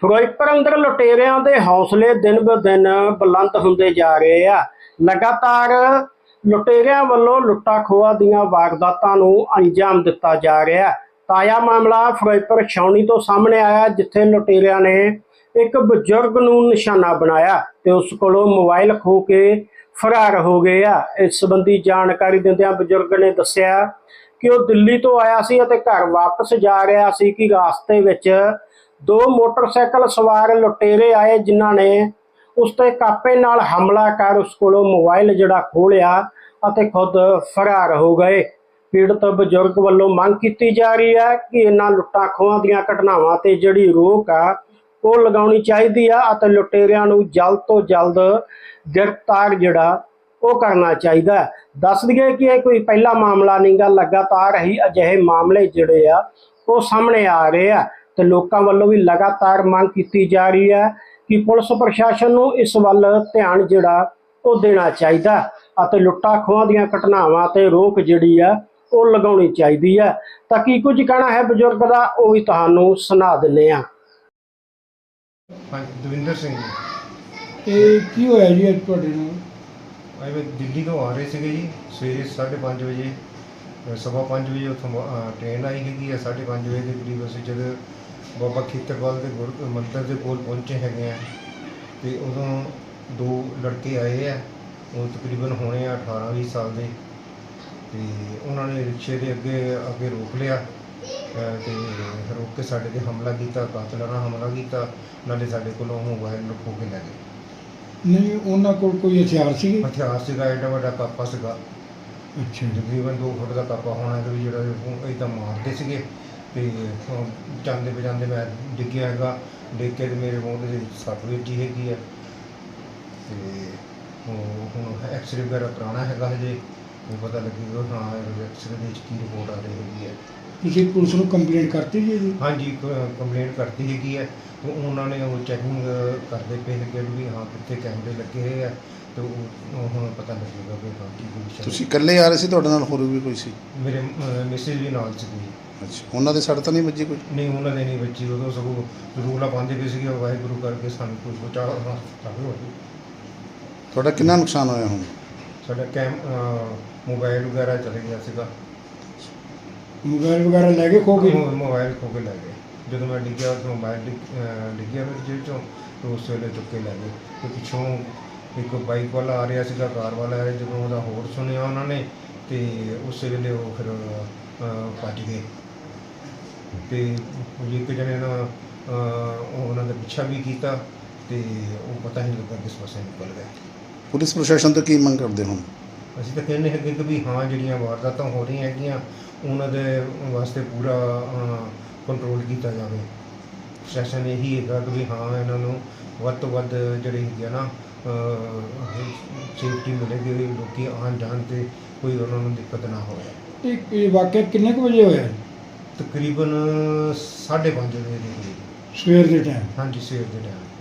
ਫਿਰੋਜ਼ਪੁਰ ਅੰਦਰ ਲੁਟੇਰਿਆਂ ਦੇ ਹੌਸਲੇ ਦਿਨ ਬ ਦਿਨ ਬੁਲੰਦ ਹੁੰਦੇ ਜਾ ਰਹੇ ਆ। ਲਗਾਤਾਰ ਲੁਟੇਰਿਆਂ ਵੱਲੋਂ ਲੁੱਟਾ ਖੋਹਾਂ ਦੀਆਂ ਵਾਰਦਾਤਾਂ ਨੂੰ ਅੰਜਾਮ ਦਿੱਤਾ ਜਾ ਰਿਹਾ ਹੈ। ਤਾਜ਼ਾ ਮਾਮਲਾ ਫਿਰੋਜ਼ਪੁਰ ਛਾਉਣੀ ਤੋਂ ਸਾਹਮਣੇ ਆਇਆ, ਜਿੱਥੇ ਲੁਟੇਰਿਆਂ ਨੇ ਇੱਕ ਬਜ਼ੁਰਗ ਨੂੰ ਨਿਸ਼ਾਨਾ ਬਣਾਇਆ ਤੇ ਉਸ ਕੋਲੋਂ ਮੋਬਾਈਲ ਖੋ ਕੇ ਫਰਾਰ ਹੋ ਗਏ ਆ। ਇਸ ਸੰਬੰਧੀ ਜਾਣਕਾਰੀ ਦਿੰਦਿਆਂ ਬਜ਼ੁਰਗ ਨੇ ਦੱਸਿਆ ਕਿ ਉਹ ਦਿੱਲੀ ਤੋਂ ਆਇਆ ਸੀ ਅਤੇ ਘਰ ਵਾਪਸ ਜਾ ਰਿਹਾ ਸੀ ਕਿ ਰਾਸਤੇ ਵਿੱਚ ਦੋ ਮੋਟਰਸਾਈਕਲ ਸਵਾਰ ਲੁਟੇਰੇ ਆਏ ਜਿਨ੍ਹਾਂ ਨੇ ਉਸ ਤੇ ਕਾਪੇ ਨਾਲ ਹਮਲਾ ਕਰ ਉਸ ਕੋਲੋਂ ਮੋਬਾਈਲ ਜਿਹੜਾ ਖੋਲਿਆ ਅਤੇ ਖੁਦ ਫਰਾਰ ਹੋ ਗਏ ਪੀੜਤ ਬਜ਼ੁਰਗ ਵੱਲੋਂ ਮੰਗ ਕੀਤੀ ਜਾ ਰਹੀ ਹੈ ਕਿ ਇਹਨਾਂ ਲੁੱਟਾਂ ਖੋਹਾਂ ਦੀਆਂ ਘਟਨਾਵਾਂ ਤੇ ਜਿਹੜੀ ਰੋਕ ਆ, ਉਹ ਲਗਾਉਣੀ ਚਾਹੀਦੀ ਆ ਅਤੇ ਲੁਟੇਰਿਆਂ ਨੂੰ ਜਲਦ ਤੋਂ ਜਲਦ ਗ੍ਰਿਫਤਾਰ ਜਿਹੜਾ, ਉਹ ਕਰਨਾ ਚਾਹੀਦਾ ਹੈ। ਦੱਸ ਦਈਏ ਕਿ ਇਹ ਕੋਈ ਪਹਿਲਾ ਮਾਮਲਾ ਨਹੀਂਗਾ ਲਗਾਤਾਰ ਹੀ ਅਜਿਹੇ ਮਾਮਲੇ ਜਿਹੜੇ ਆ, ਉਹ ਸਾਹਮਣੇ ਆ ਰਹੇ ਆ ਤੇ ਲੋਕਾਂ ਵੱਲੋਂ ਵੀ ਲਗਾਤਾਰ ਮੰਗ ਕੀਤੀ ਜਾ ਰਹੀ ਹੈ ਕਿ ਪੁਲਿਸ ਪ੍ਰਸ਼ਾਸਨ ਨੂੰ ਇਸ ਵੱਲ ਧਿਆਨ ਜਿਹੜਾ ਉਹ ਦੇਣਾ ਚਾਹੀਦਾ ਅਤੇ ਲੁੱਟਾਂ ਖੋਹਾਂ ਦੀਆਂ ਘਟਨਾਵਾਂ ਤੇ ਰੋਕ ਜਿਹੜੀ ਆ ਉਹ ਲਗਾਉਣੀ ਚਾਹੀਦੀ ਹੈ ਤਾਂ ਕੀ ਕੁਝ ਕਹਿਣਾ ਹੈ ਬਜ਼ੁਰਗ ਦਾ ਉਹ ਵੀ ਤੁਹਾਨੂੰ ਸੁਣਾ ਦਿੰਨੇ ਆ ਦਵਿੰਦਰ ਸਿੰਘ ਜੀ। ਇਹ ਕੀ ਹੋਇਆ ਜੀ ਅੱਜ ਤੁਹਾਡੇ ਨਾਲ? ਅਸੀਂ ਦਿੱਲੀ ਤੋਂ ਆ ਰਹੇ ਸੀਗੇ ਜੀ ਸਵੇਰੇ 5:30 ਵਜੇ ਸਵਾ ਪੰਜ ਵਜੇ ਉੱਥੋਂ ਟ੍ਰੇਨ ਆਈ ਹੈਗੀ ਹੈ 5:30 ਵਜੇ ਦੇ ਕਰੀਬ ਅਸੀਂ ਜਦ ਬਾਬਾ ਖੇਤਰਵਾਲ ਦੇ ਗੁਰ ਮੰਦਿਰ ਦੇ ਕੋਲ ਪਹੁੰਚੇ ਹੈਗੇ ਆ ਤੇ ਉਦੋਂ ਦੋ ਲੜਕੇ ਆਏ ਆ ਉਹ ਤਕਰੀਬਨ ਹੋਣੇ ਆ 18 20 ਸਾਲ ਦੇ ਤੇ ਉਹਨਾਂ ਨੇ ਰਿਕਸ਼ੇ ਦੇ ਅੱਗੇ ਅੱਗੇ ਰੋਕ ਲਿਆ ਤੇ ਰੋਕ ਕੇ ਸਾਡੇ ਤੇ ਹਮਲਾ ਕੀਤਾ ਕਾਤਲਾਨਾ ਹਮਲਾ ਕੀਤਾ ਨਾਲੇ ਸਾਡੇ ਕੋਲੋਂ ਮੋਬਾਈਲ ਲੁੱਟ ਕੇ ਲੈ ਗਏ। ਨਹੀਂ ਉਹਨਾਂ ਕੋਲ ਕੋਈ ਹਥਿਆਰ ਸੀਗੇ? ਹਥਿਆਰ ਸੀਗਾ ਐਡਾ ਵੱਡਾ ਕਾਪਾ ਸੀਗਾ। ਅੱਛਾ ਤਕਰੀਬਨ 2 ਫੁੱਟ ਦਾ ਕਾਪਾ ਹੋਣਾ ਤੇ ਜਿਹੜਾ ਉਹ ਇਦਾਂ ਮਾਰਦੇ ਸੀਗੇ। ਤੇ ਜਾਂਦੇ ਬਜਾਂਦੇ ਮੈਂ ਡਿੱਗਿਆ ਹੈਗਾ। ਡਿੱਗ ਕੇ ਤੇ ਮੇਰੇ ਮੂੰਹ ਦੇ ਵਿੱਚ ਸੱਟ ਵੱਜੀ ਹੈਗੀ ਹੈ ਤੇ ਉਹ ਹੁਣ ਐਕਸਰੇ ਵਗੈਰਾ ਕਰਾਉਣਾ ਹੈਗਾ ਹਜੇ। ਉਹ ਪਤਾ ਲੱਗੇਗਾ ਹਾਂ ਐਕਸਰੇ ਦੇ ਵਿੱਚ ਕੀ ਰਿਪੋਰਟ ਆ ਰਹੀ ਹੈਗੀ ਹੈ ਤੁਸੀਂ ਪੁਲਿਸ ਨੂੰ ਕੰਪਲੇਂਟ ਕਰਤੀ ਜੀ ਇਹਦੀ? ਹਾਂਜੀ ਕੰਪਲੇਂਟ ਕਰਤੀ ਹੈਗੀ ਹੈ ਉਹਨਾਂ ਨੇ ਉਹ ਚੈਕਿੰਗ ਕਰਦੇ ਪਏ ਹੈਗੇ ਵੀ ਹਾਂ ਕਿੱਥੇ ਕੈਮਰੇ ਲੱਗੇ ਹੋਏ ਆ। ਤੇ ਉਹ ਉਹ ਹੁਣ ਪਤਾ ਲੱਗੇਗਾ ਵੀ ਹਾਂ ਕੀ ਕੁਛ ਹੈ। ਤੁਸੀਂ ਇਕੱਲੇ ਆ ਰਹੇ ਸੀ ਤੁਹਾਡੇ ਨਾਲ ਹੋਰ ਵੀ ਕੋਈ ਸੀ? ਮੇਰੇ ਮਿਸਿਸ ਵੀ ਨਾਲ ਸੀਗੀ ਅੱਛਾ ਉਹਨਾਂ ਦੇ ਸੱਟ ਤਾਂ ਨਹੀਂ ਵੱਜੀ ਕੋਈ? ਨਹੀਂ ਉਹਨਾਂ ਦੇ ਨਹੀਂ ਬੱਚੀ ਉਦੋਂ ਸਗੋਂ ਰੂਲਾ ਪਾਉਂਦੇ ਪਏ ਸੀਗੇ ਵਾਹਿਗੁਰੂ ਕਰਕੇ ਸਾਨੂੰ ਕੁਝ ਬਚਾ ਸਾਨੂੰ ਤੁਹਾਡਾ ਕਿੰਨਾ ਨੁਕਸਾਨ ਹੋਇਆ ਹੁਣ? ਸਾਡਾ ਕੈਮ ਅਹ, ਮੋਬਾਈਲ ਵਗੈਰਾ ਚਲੇ ਗਿਆ ਸੀਗਾ। ਮੋਬਾਈਲ ਵਗੈਰਾ ਲੈ ਕੇ ਖੋ ਗਏ? ਮੋ- ਮੋਬਾਈਲ ਖੋ ਕੇ ਲੈ ਗਏ। ਜਦੋਂ ਮੈਂ ਡਿੱਗਿਆ ਤਾਂ ਮੋਬਾਈਲ ਡਿੱਗ- ਅਹ, ਡਿੱਗਿਆ ਮੇਰੇ ਜੇਬ ਚੋਂ ਤੇ ਉਸ ਵੇਲੇ ਚੁੱਕ ਕੇ ਲੈ ਗਏ। ਤੇ ਪਿੱਛੋਂ ਇੱਕ ਬਾਈਕ ਵਾਲਾ ਆ ਰਿਹਾ ਸੀਗਾ ਕਾਰ ਵਾਲਾ ਆ ਰਿਹਾ ਜਦੋਂ ਉਹਦਾ ਹੋਰ ਸੁਣਿਆ ਉਹਨਾਂ ਨੇ ਤੇ ਉਸ ਵੇਲੇ ਉਹ ਫਿਰ ਅਹ, ਭੱਜ ਗਏ। ਤੇ ਇੱਕ ਜਣੇ ਨਾ ਅਹ, ਉਹ ਉਹਨਾਂ ਦਾ ਪਿੱਛਾ ਵੀ ਕੀਤਾ ਤੇ ਉਹ ਪਤਾ ਹੀ ਨਹੀਂ ਲੱਗਾ ਕਿਸ ਪਾਸੇ ਨਿਕਲ ਗਏ। ਪੁਲਿਸ ਪ੍ਰਸ਼ਾਸਨ ਤੋਂ ਕੀ ਮੰਗ ਕਰਦੇ ਹੁਣ? ਅਸੀਂ ਤਾਂ ਕਹਿੰਦੇ ਹੈਗੇ ਕਿ ਵੀ ਹਾਂ ਜਿਹੜੀਆਂ ਵਾਰਦਾਤਾਂ ਹੋ ਰਹੀਆਂ ਹੈਗੀਆਂ ਉਹਨਾਂ ਦੇ ਵਾਸਤੇ ਪੂਰਾ ਕੰਟਰੋਲ ਕੀਤਾ ਜਾਵੇ। ਪ੍ਰਸ਼ਾਸਨ ਇਹੀ ਹੈਗਾ ਕਿ ਵੀ ਹਾਂ ਇਹਨਾਂ ਨੂੰ ਵੱਧ ਤੋਂ ਵੱਧ ਜਿਹੜੇ ਹੈਗੇ ਆ ਨਾ ਸੇਫਟੀ ਮਿਲੇਗੀ ਲੋਕੀ ਆਉਣ ਜਾਣ ਤੇ ਕੋਈ ਉਹਨਾਂ ਨੂੰ ਦਿੱਕਤ ਨਾ ਹੋਵੇ। ਇਹ ਇਹ ਵਾਕਿਆ ਕਿੰਨੇ ਕੁ ਵਜੇ ਹੋਇਆ? ਤਕਰੀਬਨ 5:30 ਵਜੇ ਦੇ ਕਰੀਬ। ਸਵੇਰ ਦੇ ਟਾਈਮ ਹਾਂਜੀ ਸਵੇਰ ਦੇ ਟਾਈਮ